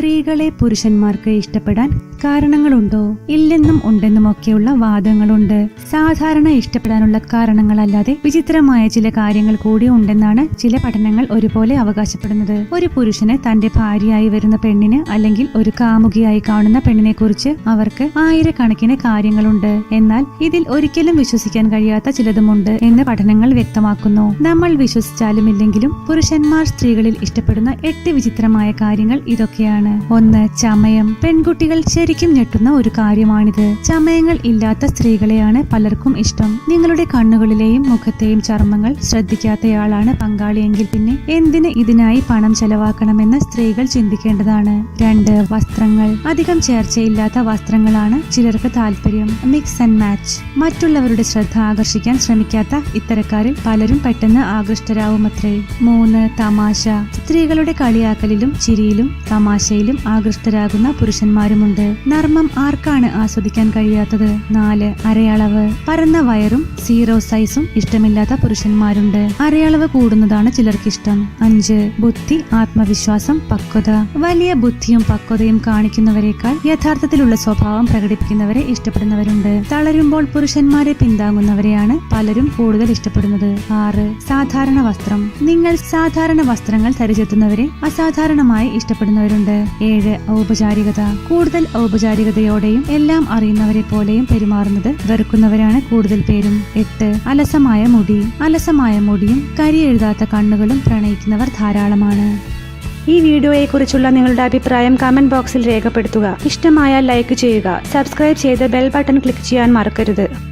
സ്ത്രീകളെ പുരുഷന്മാർക്ക് ഇഷ്ടപ്പെടാൻ കാരണങ്ങളുണ്ടോ? ഇല്ലെന്നും ഉണ്ടെന്നും ഒക്കെയുള്ള വാദങ്ങളുണ്ട്. സാധാരണ ഇഷ്ടപ്പെടാനുള്ള കാരണങ്ങളല്ലാതെ വിചിത്രമായ ചില കാര്യങ്ങൾ കൂടി ഉണ്ടെന്നാണ് ചില പഠനങ്ങൾ ഒരുപോലെ അവകാശപ്പെടുന്നത്. ഒരു പുരുഷന് തന്റെ ഭാര്യയായി വരുന്ന പെണ്ണിന് അല്ലെങ്കിൽ ഒരു കാമുകിയായി കാണുന്ന പെണ്ണിനെ കുറിച്ച് അവർക്ക് ആയിരക്കണക്കിന് കാര്യങ്ങളുണ്ട്. എന്നാൽ ഇതിൽ ഒരിക്കലും വിശ്വസിക്കാൻ കഴിയാത്ത ചിലതുമുണ്ട് എന്ന് പഠനങ്ങൾ വ്യക്തമാക്കുന്നു. നമ്മൾ വിശ്വസിച്ചാലും ഇല്ലെങ്കിലും പുരുഷന്മാർ സ്ത്രീകളിൽ ഇഷ്ടപ്പെടുന്ന എട്ട് വിചിത്രമായ കാര്യങ്ങൾ ഇതൊക്കെയാണ്. ഒന്ന് ചമയം. പെൺകുട്ടികൾ ശരിക്കും ഞെട്ടുന്ന ഒരു കാര്യമാണിത്. ചമയങ്ങൾ ഇല്ലാത്ത സ്ത്രീകളെയാണ് പലർക്കും ഇഷ്ടം. നിങ്ങളുടെ കണ്ണുകളിലെയും മുഖത്തെയും ചർമ്മങ്ങൾ ശ്രദ്ധിക്കാത്തയാളാണ് പങ്കാളിയെങ്കിൽ പിന്നെ എന്തിന് ഇതിനായി പണം ചെലവാക്കണമെന്ന് സ്ത്രീകൾ ചിന്തിക്കേണ്ടതാണ്? രണ്ട് വസ്ത്രങ്ങൾ. അധികം ചേർച്ചയില്ലാത്ത വസ്ത്രങ്ങളാണ് ചിലർക്ക് താല്പര്യം. Mix and match. മറ്റുള്ളവരുടെ ശ്രദ്ധ ആകർഷിക്കാൻ ശ്രമിക്കാത്ത ഇത്തരക്കാരിൽ പലരും പെട്ടെന്ന് ആകൃഷ്ടരാവുമത്രേ. മൂന്ന് തമാശ. സ്ത്രീകളുടെ കളിയാക്കലിലും ചിരിയിലും തമാശയിലും ആകൃഷ്ടരാകുന്ന പുരുഷന്മാരുമുണ്ട്. നർമ്മം ആർക്കാണ് ആസ്വദിക്കാൻ കഴിയാത്തത്? നാല് അരയളവ്. പരന്ന വയറും സീറോ സൈസും ഇഷ്ടമില്ലാത്ത പുരുഷന്മാരുണ്ട്. അരയളവ് കൂടുന്നതാണ് ചിലർക്കിഷ്ടം. അഞ്ച് ബുദ്ധി ആത്മവിശ്വാസം പക്വത. വലിയ ബുദ്ധിയും പക്വതയും കാണിക്കുന്നവരെക്കാൾ യഥാർത്ഥത്തിലുള്ള സ്വഭാവം പ്രകടിപ്പിക്കുന്നവരെ ഇഷ്ടപ്പെടുന്നവരുണ്ട്. തളരുമ്പോൾ പുരുഷന്മാരെ പിന്താങ്ങുന്നവരെയാണ് പലരും കൂടുതൽ ഇഷ്ടപ്പെടുന്നത്. ആറ് സാധാരണ വസ്ത്രം. നിങ്ങൾ സാധാരണ വസ്ത്രങ്ങൾ ധരിച്ചെത്തുന്നവരെ അസാധാരണമായി ഇഷ്ടപ്പെടുന്നവരുണ്ട്. ഏഴ് ഔപചാരികത. കൂടുതൽ ഔപചാരികതയോടെയും എല്ലാം അറിയുന്നവരെ പോലെയും പെരുമാറുന്നത് വെറുക്കുന്നവരാണ് കൂടുതൽ പേരും. എട്ട് അലസമായ മുടി. അലസമായ മുടിയും കരി എഴുതാത്ത കണ്ണുകളും പ്രണയിക്കുന്നവർ ധാരാളമാണ്. ഈ വീഡിയോയെക്കുറിച്ചുള്ള നിങ്ങളുടെ അഭിപ്രായം കമന്റ് ബോക്സിൽ രേഖപ്പെടുത്തുക. ഇഷ്ടമായാൽ ലൈക്ക് ചെയ്യുക. സബ്സ്ക്രൈബ് ചെയ്ത് ബെൽ ബട്ടൺ ക്ലിക്ക് ചെയ്യാൻ മറക്കരുത്.